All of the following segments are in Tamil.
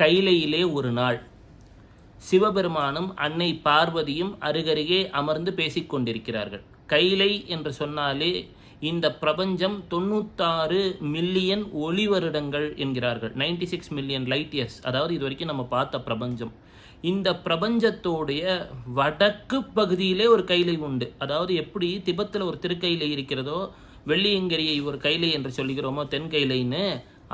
கைலையிலே ஒரு நாள். சிவபெருமானும் அன்னை பார்வதியும் அருகருகே அமர்ந்து பேசிக்கொண்டிருக்கிறார்கள். கைலை என்று சொன்னாலே இந்த பிரபஞ்சம் தொண்ணூத்தாறு மில்லியன் ஒளி வருடங்கள் என்கிறார்கள். 96 சிக்ஸ் மில்லியன் லைட் இயர்ஸ். அதாவது இது வரைக்கும் நம்ம பார்த்த பிரபஞ்சம். இந்த பிரபஞ்சத்தோடைய வடக்கு பகுதியிலே ஒரு கைலை உண்டு. அதாவது எப்படி திபத்தில் ஒரு திருக்கையிலை இருக்கிறதோ வெள்ளியங்கிரியை ஒரு கைலை என்று சொல்லுகிறோமோ தென்கைலைன்னு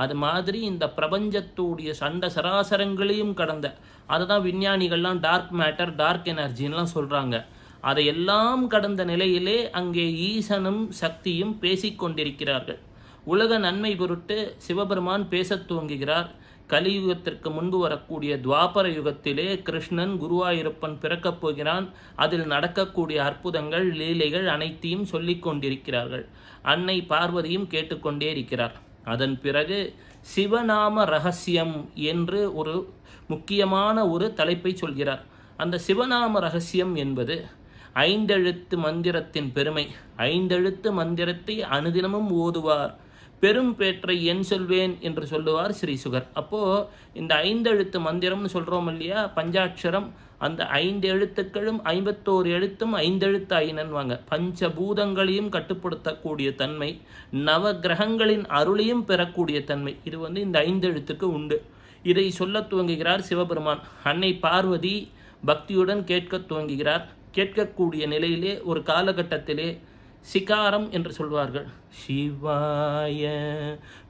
அது மாதிரி இந்த பிரபஞ்சத்துடைய சண்ட சராசரங்களையும் கடந்த அதை தான் விஞ்ஞானிகள்லாம் டார்க் மேட்டர் டார்க் எனர்ஜின்லாம் சொல்கிறாங்க அதையெல்லாம் கடந்த நிலையிலே அங்கே ஈசனும் சக்தியும் பேசிக்கொண்டிருக்கிறார்கள். உலக நன்மை பொருட்டு சிவபெருமான் பேசத் துவங்குகிறார். கலியுகத்திற்கு முன்பு வரக்கூடிய துவாபர யுகத்திலே கிருஷ்ணன் குருவாயூரப்பன் பிறக்கப் போகிறான். அதில் நடக்கக்கூடிய அற்புதங்கள் லீலைகள் அனைத்தையும் சொல்லிக் கொண்டிருக்கிறார்கள் அன்னை பார்வதியும் கேட்டுக்கொண்டே இருக்கிறார். அதன் பிறகு சிவநாம ரகசியம் என்று ஒரு முக்கியமான ஒரு தலைப்பை சொல்கிறார். அந்த சிவநாம ரகசியம் என்பது ஐந்தெழுத்து மந்திரத்தின் பெருமை. ஐந்தெழுத்து மந்திரத்தை அனுதினமும் ஓதுவார். பெரும் பேற்றை என் சொல்வேன் என்று சொல்லுவார் ஸ்ரீ சுகர். அப்போது இந்த ஐந்தெழுத்து மந்திரம்னு சொல்கிறோம் இல்லையா? பஞ்சாட்சரம். அந்த ஐந்து எழுத்துக்களும் ஐம்பத்தோரு எழுத்தும் ஐந்தெழுத்து ஐநன்வாங்க பஞ்சபூதங்களையும் கட்டுப்படுத்தக்கூடிய தன்மை நவ கிரகங்களின் அருளையும் பெறக்கூடிய தன்மை இது வந்து இந்த ஐந்தெழுத்துக்கு உண்டு. இதை சொல்லத் துவங்குகிறார் சிவபெருமான். அன்னை பார்வதி பக்தியுடன் கேட்கத் துவங்குகிறார். கேட்கக்கூடிய நிலையிலே ஒரு காலகட்டத்திலே சிகாரம் என்று சொல்வார்கள். சிவாய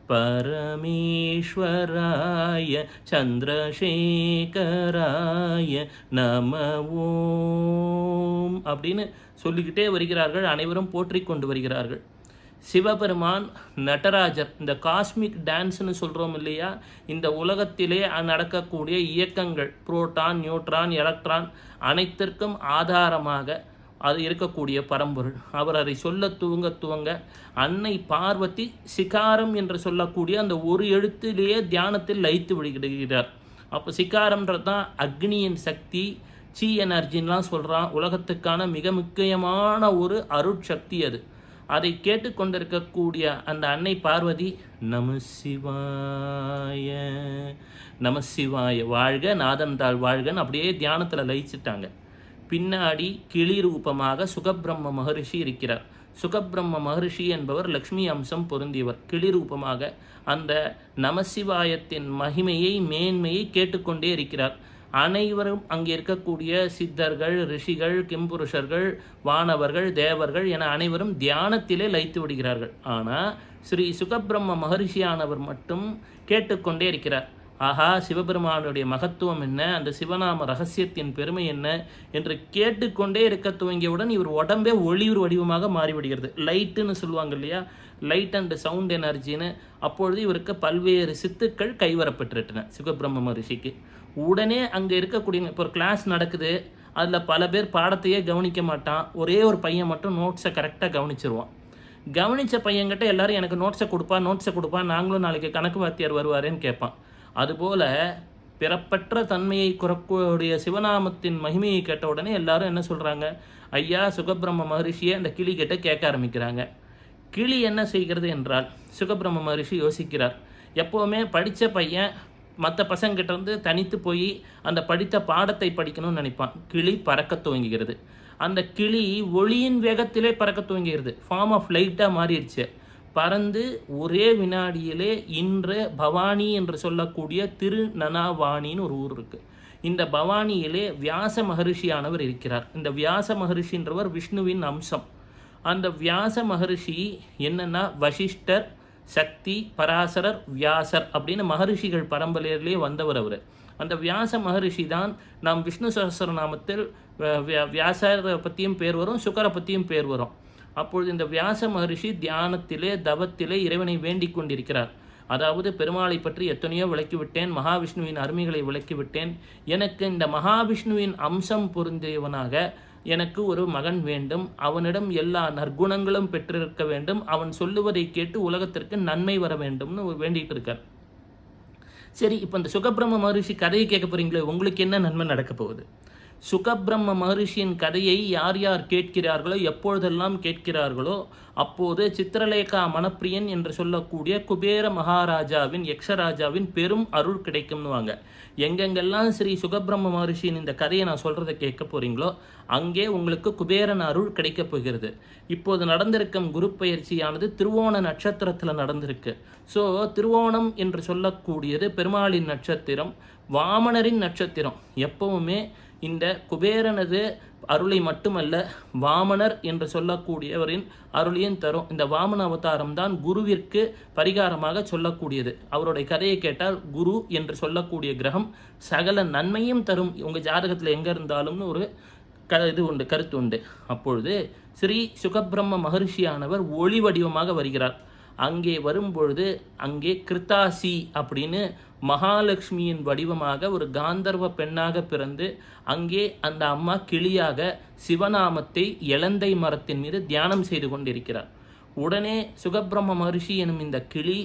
பரமேஸ்வராய சந்திரசேகராய நம ஓம் அப்படின்னு சொல்லிக்கிட்டே வருகிறார்கள். அனைவரும் போற்றி கொண்டு வருகிறார்கள். சிவபெருமான் நடராஜர் இந்த காஸ்மிக் டான்ஸ்னு சொல்கிறோம் இல்லையா? இந்த உலகத்திலே நடக்கக்கூடிய இயக்கங்கள் புரோட்டான் நியூட்ரான் எலக்ட்ரான் அனைத்திற்கும் ஆதாரமாக அது இருக்கக்கூடிய பரம்பொருள். அவர் அதை சொல்ல துவங்க துவங்க அன்னை பார்வதி சிகாரம் என்று சொல்லக்கூடிய அந்த ஒரு எழுத்திலேயே தியானத்தில் லயித்து விடுகிறார். அப்போ சிகாரம்ன்றது தான் அக்னியின் சக்தி சி எனர்ஜின்லாம் சொல்கிறான் உலகத்துக்கான மிக முக்கியமான ஒரு அருட்சக்தி அது. அதை கேட்டுக்கொண்டிருக்கக்கூடிய அந்த அன்னை பார்வதி நம சிவாய நம சிவாய வாழ்க நாதந்தாள் வாழ்கன்னு அப்படியே தியானத்தில் லயிச்சிட்டாங்க. பின்னாடி கிளி ரூபமாக சுகபிரம்ம மகரிஷி இருக்கிறார். சுகபிரம்ம மகரிஷி என்பவர் லக்ஷ்மி அம்சம் பொருந்தியவர். கிளி ரூபமாக அந்த நமசிவாயத்தின் மகிமையை மேன்மையை கேட்டுக்கொண்டே இருக்கிறார். அனைவரும் அங்கே இருக்கக்கூடிய சித்தர்கள் ரிஷிகள் கிம்புருஷர்கள் வானவர்கள் தேவர்கள் என அனைவரும் தியானத்திலே லைத்து விடுகிறார்கள். ஆனால் ஸ்ரீ சுகபிரம்ம மகரிஷியானவர் மட்டும் கேட்டுக்கொண்டே இருக்கிறார். ஆகா சிவபெருமானுடைய மகத்துவம் என்ன? அந்த சிவநாம ரகசியத்தின் பெருமை என்ன? என்று கேட்டுக்கொண்டே இருக்க துவங்கியவுடன் இவர் உடம்பே ஒளியூர் வடிவமாக மாறிவிடுகிறது. லைட்டுன்னு சொல்லுவாங்க இல்லையா? லைட் அண்ட் சவுண்ட் எனர்ஜின்னு. அப்பொழுது இவருக்கு பல்வேறு சித்துக்கள் கைவரப்பட்டுருட்டன சிவபிரம்ம மகரிஷிக்கு உடனே அங்கே இருக்கக்கூடிய இப்போ ஒரு கிளாஸ் நடக்குது. அதில் பல பேர் பாடத்தையே கவனிக்க மாட்டான். ஒரே ஒரு பையன் மட்டும் நோட்ஸை கரெக்டாக கவனிச்சிருவான். கவனித்த பையன்கிட்ட எல்லாரும் எனக்கு நோட்ஸை கொடுப்பா நோட்ஸை கொடுப்பா நாங்களும் நாளைக்கு கணக்கு வாத்தியார் வருவாருன்னு கேட்பான். அதுபோல பிறப்பற்ற தன்மையை குறக்கூடிய சிவநாமத்தின் மகிமையை கேட்ட உடனே எல்லாரும் என்ன சொல்கிறாங்க ஐயா சுகபிரம்ம மகரிஷியை அந்த கிளி கிட்ட கேட்க ஆரம்பிக்கிறாங்க. கிளி என்ன செய்கிறது என்றால் சுகபிரம்ம மகரிஷி யோசிக்கிறார். எப்போவுமே படித்த பையன் மற்ற பசங்கிட்டேருந்து தனித்து போய் அந்த படித்த பாடத்தை படிக்கணும்னு நினைப்பான். கிளி பறக்க துவங்குகிறது. அந்த கிளி ஒளியின் வேகத்திலே பறக்க துவங்குகிறது. ஃபார்ம் ஆஃப் லைட்டாக மாறிடுச்சு. பறந்து ஒரே வினாடியிலே இன்று பவானி என்று சொல்லக்கூடிய திருநனாவாணின்னு ஒரு ஊர் இருக்குது இந்த பவானியிலே வியாச மகரிஷியானவர் இருக்கிறார். இந்த வியாச மகரிஷின்றவர் விஷ்ணுவின் அம்சம். அந்த வியாச மகரிஷி என்னென்னா வசிஷ்டர் சக்தி பராசரர் வியாசர் அப்படின்னு மகரிஷிகள் பரம்பரையிலே வந்தவர் அவர். அந்த வியாச மகரிஷி தான் நாம் விஷ்ணு சஹஸ்ரநாமத்தில் வியாசரை பற்றியும் பேர் வரும் சுக்கரை பற்றியும் பேர் வரும். அப்பொழுது இந்த வியாச மகரிஷி தியானத்திலே தவத்திலே இறைவனை வேண்டிக் கொண்டிருக்கிறார். அதாவது பெருமாளை பற்றி எத்தனையோ விளக்கிவிட்டேன் மகாவிஷ்ணுவின் அருமைகளை விளக்கிவிட்டேன். எனக்கு இந்த மகாவிஷ்ணுவின் அம்சம் பொருந்தியவனாக எனக்கு ஒரு மகன் வேண்டும். அவனிடம் எல்லா நற்குணங்களும் பெற்றிருக்க வேண்டும். அவன் சொல்லுவதை கேட்டு உலகத்திற்கு நன்மை வர வேண்டும்னு வேண்டிட்டு இருக்கார். சரி இப்போ இந்த சுகப்பிரம மகரிஷி கதையை கேட்க போறீங்களே உங்களுக்கு என்ன நன்மை நடக்க போகுது? சுகபிரம்ம மகரிஷியின் கதையை யார் யார் கேட்கிறார்களோ எப்பொழுதெல்லாம் கேட்கிறார்களோ அப்போது சித்திரலேகா மணப்பிரியன் என்று சொல்லக்கூடிய குபேர மகாராஜாவின் யக்ஷராஜாவின் பெரும் அருள் கிடைக்கும்னுவாங்க. எங்கெங்கெல்லாம் ஸ்ரீ சுகபிரம்ம மகரிஷியின் இந்த கதையை நான் சொல்கிறத கேட்க போகிறீங்களோ அங்கே உங்களுக்கு குபேரன் அருள் கிடைக்கப் போகிறது. இப்போது நடந்திருக்கும் குரு பயிற்சியானது திருவோண நட்சத்திரத்தில் நடந்திருக்கு. ஸோ திருவோணம் என்று சொல்லக்கூடியது பெருமாளின் நட்சத்திரம் வாமனரின் நட்சத்திரம். எப்பவுமே இந்த குபேரனது அருளை மட்டுமல்ல வாமனர் என்று சொல்லக்கூடியவரின் அருளையும் தரும். இந்த வாமன அவதாரம் தான் குருவிற்கு பரிகாரமாக சொல்லக்கூடியது. அவருடைய கதையை கேட்டால் குரு என்று சொல்லக்கூடிய கிரகம் சகல நன்மையும் தரும். உங்கள் ஜாதகத்தில் எங்கே இருந்தாலும்னு ஒரு க இது உண்டு கருத்து உண்டு. அப்பொழுது ஸ்ரீ சுகபிரம்ம மகர்ஷியானவர் ஒளி வடிவமாக வருகிறார். அங்கே வரும்பொழுது அங்கே கிருத்தாசி அப்படின்னு மகாலட்சுமியின் வடிவமாக ஒரு காந்தர்வ பெண்ணாக பிறந்து அங்கே அந்த அம்மா கிளியாக சிவநாமத்தை இலந்தை மரத்தின் மீது தியானம் செய்து கொண்டிருக்கிறார். உடனே சுகபிரம்ம மகரிஷி எனும் இந்த கிளி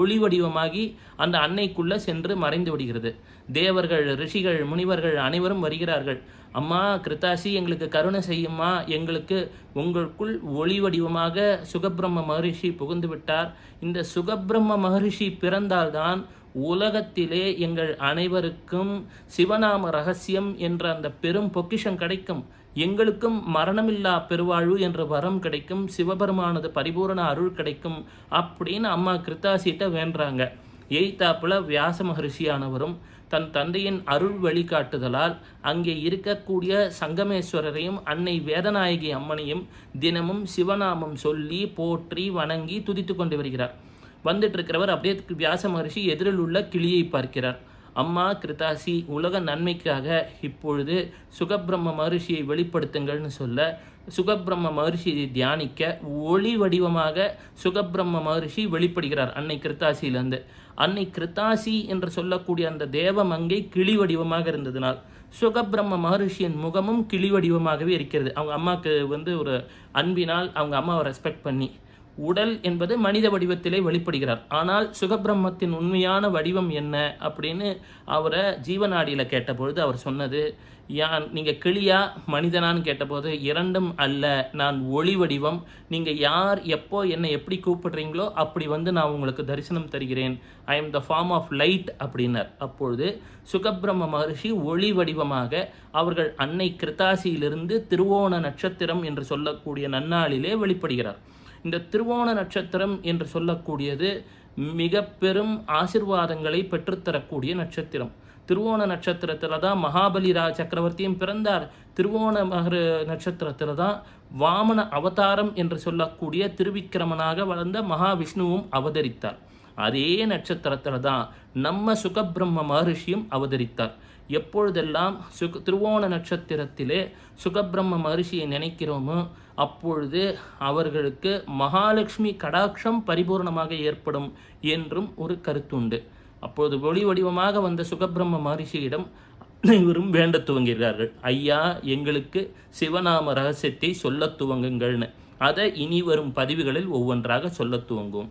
ஒளி வடிவமாகி அந்த அன்னைக்குள்ளே சென்று மறைந்து விடுகிறது. தேவர்கள் ரிஷிகள் முனிவர்கள் அனைவரும் வருகிறார்கள். அம்மா கிருத்தாசி எங்களுக்கு கருணை செய்யுமா எங்களுக்கு உங்களுக்குள் ஒளி வடிவமாக சுகபிரம்ம மகரிஷி புகுந்து விட்டார். இந்த சுகபிரம்ம மகரிஷி பிறந்தால்தான் உலகத்திலே எங்கள் அனைவருக்கும் சிவநாம ரகசியம் என்ற அந்த பெரும் பொக்கிஷம் கிடைக்கும். எங்களுக்கும் மரணமில்லா பெருவாழ்வு என்ற வரம் கிடைக்கும் சிவபெருமானது பரிபூரண அருள் கிடைக்கும் அப்படின்னு அம்மா கிருத்தாசிட்ட வேண்டுறாங்க. எய்தாப்புல வியாச மகரிஷியானவரும் தன் தந்தையின் அருள் வழிகாட்டுதலால் அங்கே இருக்கக்கூடிய சங்கமேஸ்வரரையும் அன்னை வேதநாயகி அம்மனையும் தினமும் சிவநாமம் சொல்லி போற்றி வணங்கி துதித்து கொண்டு வருகிறார். வந்துட்டு இருக்கிறவர் அப்படியே வியாச மகரிஷி எதிரில் உள்ள கிளியை பார்க்கிறார். அம்மா கிருதாசி உலக நன்மைக்காக இப்பொழுது சுகபிரம்ம மகர்ஷியை வெளிப்படுத்துங்கள்னு சொல்ல சுகபிரம்ம மகர்ஷியை தியானிக்க ஒளி வடிவமாக சுகபிரம்ம மகர்ஷி வெளிப்படுகிறார் அன்னை கிருத்தாசியிலேருந்து. அன்னை கிருத்தாசி என்று சொல்லக்கூடிய அந்த தேவமங்கை கிளி வடிவமாக இருந்ததினால் சுகபிரம்ம மகரிஷியின் முகமும் கிளி வடிவமாகவே இருக்கிறது. அவங்க அம்மாவுக்கு வந்து ஒரு அன்பினால் அவங்க அம்மாவை ரெஸ்பெக்ட் பண்ணி உடல் என்பது மனித வடிவத்திலே வெளிப்படுகிறார். ஆனால் சுகபிரம்மத்தின் உண்மையான வடிவம் என்ன அப்படின்னு அவரை ஜீவநாடியில் கேட்டபொழுது அவர் சொன்னது யான் நீங்கள் கிளியா? மனிதனான்னு கேட்டபோது இரண்டும் அல்ல நான் ஒளி வடிவம். நீங்கள் யார் எப்போ என்னை எப்படி கூப்பிடுறீங்களோ அப்படி வந்து நான் உங்களுக்கு தரிசனம் தருகிறேன். I am the form of light அப்படின்னார். அப்பொழுது சுகபிரம்ம மகர்ஷி ஒளி வடிவமாக அவர்கள் அன்னை கிருத்தாசியிலிருந்து திருவோண நட்சத்திரம் என்று சொல்லக்கூடிய நன்னாளிலே வெளிப்படுகிறார். இந்த திருவோண நட்சத்திரம் என்று சொல்லக்கூடியது மிக பெரும் ஆசிர்வாதங்களை பெற்றுத்தரக்கூடிய நட்சத்திரம். திருவோண நட்சத்திரத்தில் தான் மகாபலி ரா சக்கரவர்த்தியும் பிறந்தார். திருவோண மகர நட்சத்திரத்தில் தான் வாமன அவதாரம் என்று சொல்லக்கூடிய திருவிக்கிரமனாக வளர்ந்த மகாவிஷ்ணுவும் அவதரித்தார். அதே நட்சத்திரத்தில் தான் நம்ம சுகபிரம்ம மகர்ஷியும் அவதரித்தார். எப்பொழுதெல்லாம் சுக திருவோண நட்சத்திரத்திலே சுகபிரம்ம மகர்ஷியை நினைக்கிறோமோ அப்பொழுது அவர்களுக்கு மகாலட்சுமி கடாட்சம் பரிபூர்ணமாக ஏற்படும் என்றும் ஒரு கருத்துண்டு. அப்பொழுது ஒளி வடிவமாக வந்த சுகபிரம்ம மகர்ஷியிடம் அனைவரும் வேண்ட துவங்குகிறார்கள். ஐயா எங்களுக்கு சிவநாம ரகசியத்தை சொல்ல துவங்குங்கள்னு. அதை இனி வரும் பதிவுகளில் ஒவ்வொன்றாக சொல்ல துவங்குவோம்.